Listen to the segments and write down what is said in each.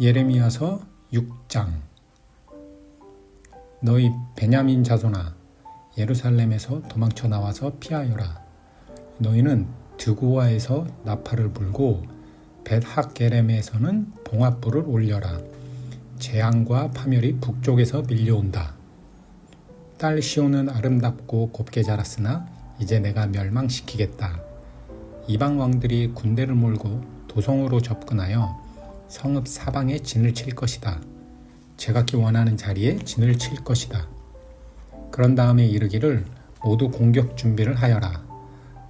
예레미야서 6장. 너희 베냐민 자손아 예루살렘에서 도망쳐 나와서 피하여라. 너희는 드고아에서 나팔을 불고 벳학게렘에서는 봉합불을 올려라. 재앙과 파멸이 북쪽에서 밀려온다. 딸 시온은 아름답고 곱게 자랐으나 이제 내가 멸망시키겠다. 이방 왕들이 군대를 몰고 도성으로 접근하여 성읍 사방에 진을 칠 것이다. 제각기 원하는 자리에 진을 칠 것이다. 그런 다음에 이르기를 모두 공격 준비를 하여라.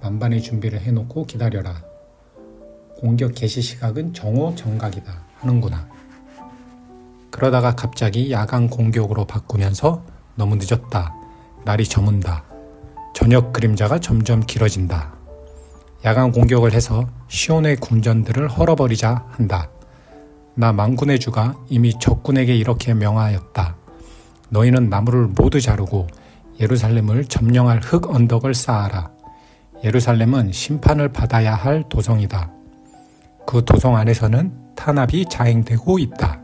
만반의 준비를 해놓고 기다려라. 공격 개시 시각은 정오 정각이다 하는구나. 그러다가 갑자기 야간 공격으로 바꾸면서 너무 늦었다. 날이 저문다. 저녁 그림자가 점점 길어진다. 야간 공격을 해서 시온의 궁전들을 헐어버리자 한다. 나 망군의 주가 이미 적군에게 이렇게 명하였다. 너희는 나무를 모두 자르고 예루살렘을 점령할 흙 언덕을 쌓아라. 예루살렘은 심판을 받아야 할 도성이다. 그 도성 안에서는 탄압이 자행되고 있다.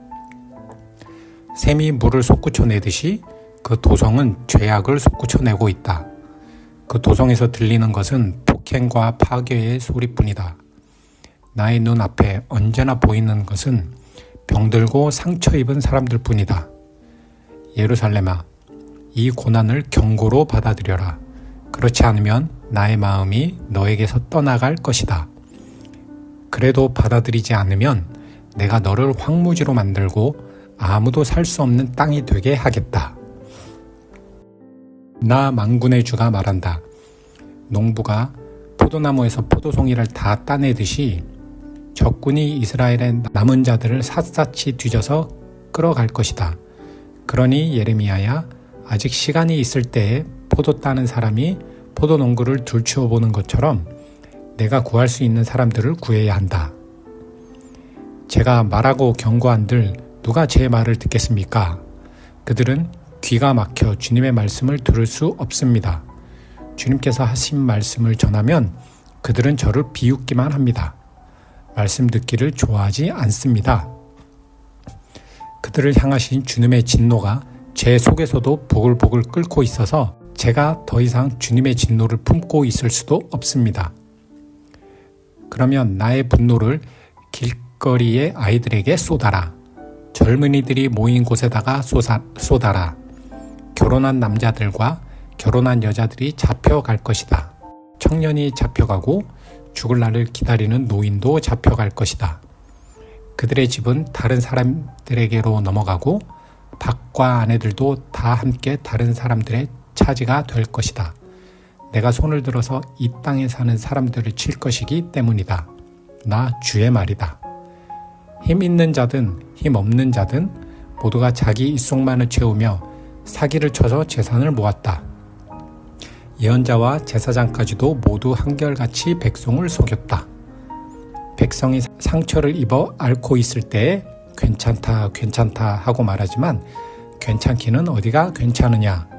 샘이 물을 솟구쳐내듯이 그 도성은 죄악을 솟구쳐내고 있다. 그 도성에서 들리는 것은 폭행과 파괴의 소리뿐이다. 나의 눈앞에 언제나 보이는 것은 병들고 상처 입은 사람들 뿐이다. 예루살렘아, 이 고난을 경고로 받아들여라. 그렇지 않으면 나의 마음이 너에게서 떠나갈 것이다. 그래도 받아들이지 않으면 내가 너를 황무지로 만들고 아무도 살 수 없는 땅이 되게 하겠다. 나 망군의 주가 말한다. 농부가 포도나무에서 포도송이를 다 따내듯이 적군이 이스라엘의 남은 자들을 샅샅이 뒤져서 끌어갈 것이다. 그러니 예레미야야 아직 시간이 있을 때에 포도 따는 사람이 포도 농구를 둘추어 보는 것처럼 내가 구할 수 있는 사람들을 구해야 한다. 제가 말하고 경고한들 누가 제 말을 듣겠습니까? 그들은 귀가 막혀 주님의 말씀을 들을 수 없습니다. 주님께서 하신 말씀을 전하면 그들은 저를 비웃기만 합니다. 말씀 듣기를 좋아하지 않습니다. 그들을 향하신 주님의 진노가 제 속에서도 보글보글 끓고 있어서 제가 더 이상 주님의 진노를 품고 있을 수도 없습니다. 그러면 나의 분노를 길거리의 아이들에게 쏟아라. 젊은이들이 모인 곳에다가 쏟아, 쏟아라. 결혼한 남자들과 결혼한 여자들이 잡혀갈 것이다. 청년이 잡혀가고 죽을 날을 기다리는 노인도 잡혀갈 것이다. 그들의 집은 다른 사람들에게로 넘어가고 밖과 아내들도 다 함께 다른 사람들의 차지가 될 것이다. 내가 손을 들어서 이 땅에 사는 사람들을 칠 것이기 때문이다. 나 주의 말이다. 힘 있는 자든 힘 없는 자든 모두가 자기 입속만을 채우며 사기를 쳐서 재산을 모았다. 예언자와 제사장까지도 모두 한결같이 백성을 속였다. 백성이 상처를 입어 앓고 있을 때에 괜찮다, 괜찮다 하고 말하지만 괜찮기는 어디가 괜찮으냐.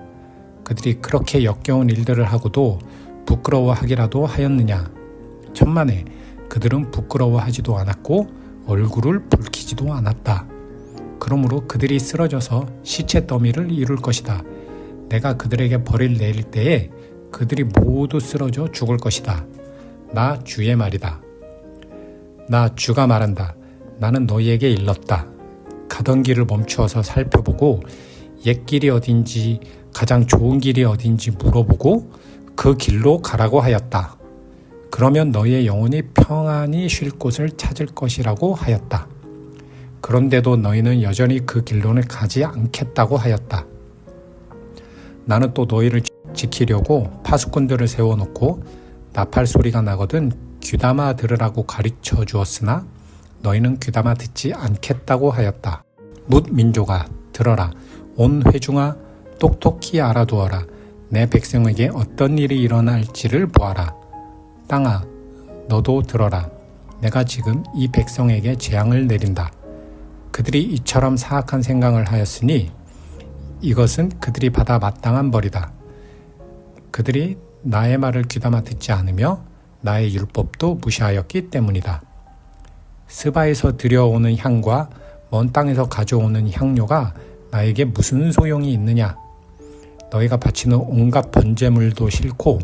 그들이 그렇게 역겨운 일들을 하고도 부끄러워하기라도 하였느냐. 천만에 그들은 부끄러워하지도 않았고 얼굴을 붉히지도 않았다. 그러므로 그들이 쓰러져서 시체 더미를 이룰 것이다. 내가 그들에게 벌을 내릴 때에 그들이 모두 쓰러져 죽을 것이다. 나 주의 말이다. 나 주가 말한다. 나는 너희에게 일렀다. 가던 길을 멈추어서 살펴보고 옛 길이 어딘지 가장 좋은 길이 어딘지 물어보고 그 길로 가라고 하였다. 그러면 너희의 영혼이 평안히 쉴 곳을 찾을 것이라고 하였다. 그런데도 너희는 여전히 그 길로는 가지 않겠다고 하였다. 나는 또 너희를 지키려고 파수꾼들을 세워놓고 나팔 소리가 나거든 귀담아 들으라고 가르쳐 주었으나 너희는 귀담아 듣지 않겠다고 하였다. 묻 민족아 들어라 온 회중아 똑똑히 알아두어라 내 백성에게 어떤 일이 일어날지를 보아라 땅아 너도 들어라 내가 지금 이 백성에게 재앙을 내린다. 그들이 이처럼 사악한 생각을 하였으니 이것은 그들이 받아 마땅한 벌이다. 그들이 나의 말을 귀담아 듣지 않으며 나의 율법도 무시하였기 때문이다. 스바에서 들여오는 향과 먼 땅에서 가져오는 향료가 나에게 무슨 소용이 있느냐? 너희가 바치는 온갖 번제물도 싫고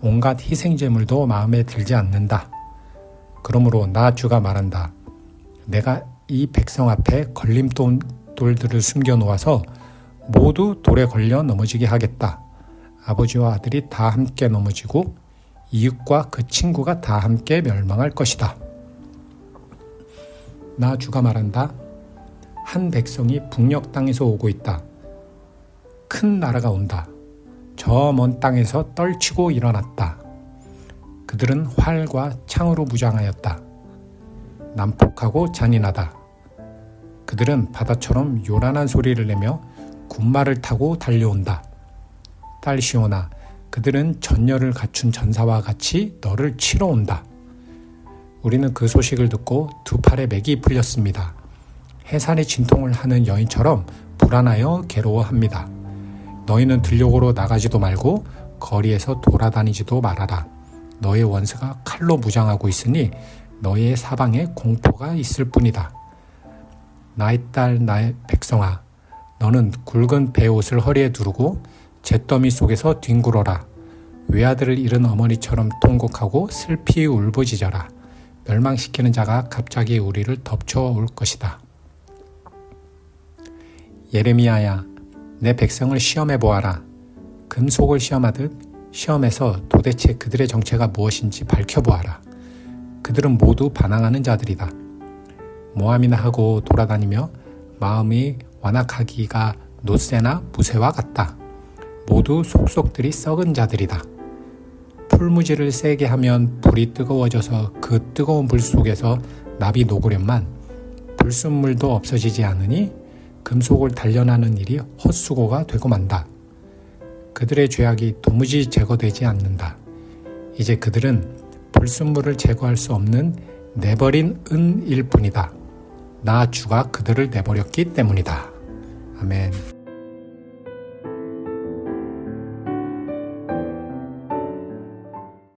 온갖 희생제물도 마음에 들지 않는다. 그러므로 나 주가 말한다. 내가 이 백성 앞에 걸림돌들을 숨겨 놓아서 모두 돌에 걸려 넘어지게 하겠다. 아버지와 아들이 다 함께 넘어지고 이웃과 그 친구가 다 함께 멸망할 것이다. 나 주가 말한다. 한 백성이 북녘 땅에서 오고 있다. 큰 나라가 온다. 저 먼 땅에서 떨치고 일어났다. 그들은 활과 창으로 무장하였다. 난폭하고 잔인하다. 그들은 바다처럼 요란한 소리를 내며 군마를 타고 달려온다. 딸 시오나, 그들은 전열을 갖춘 전사와 같이 너를 치러 온다. 우리는 그 소식을 듣고 두 팔에 맥이 풀렸습니다. 해산의 진통을 하는 여인처럼 불안하여 괴로워합니다. 너희는 들녘으로 나가지도 말고 거리에서 돌아다니지도 말아라. 너의 원수가 칼로 무장하고 있으니 너의 사방에 공포가 있을 뿐이다. 나의 딸, 나의 백성아, 너는 굵은 배옷을 허리에 두르고 잿더미 속에서 뒹굴어라. 외아들을 잃은 어머니처럼 통곡하고 슬피 울부짖어라. 멸망시키는 자가 갑자기 우리를 덮쳐올 것이다. 예레미야야, 내 백성을 시험해 보아라. 금속을 시험하듯 시험에서 도대체 그들의 정체가 무엇인지 밝혀보아라. 그들은 모두 반항하는 자들이다. 모함이나 하고 돌아다니며 마음이 완악하기가 노새나 무새와 같다. 모두 속속들이 썩은 자들이다. 풀무지를 세게 하면 불이 뜨거워져서 그 뜨거운 불 속에서 납이 녹으련만 불순물도 없어지지 않으니 금속을 단련하는 일이 헛수고가 되고 만다. 그들의 죄악이 도무지 제거되지 않는다. 이제 그들은 불순물을 제거할 수 없는 내버린 은일 뿐이다. 나 주가 그들을 내버렸기 때문이다. 아멘.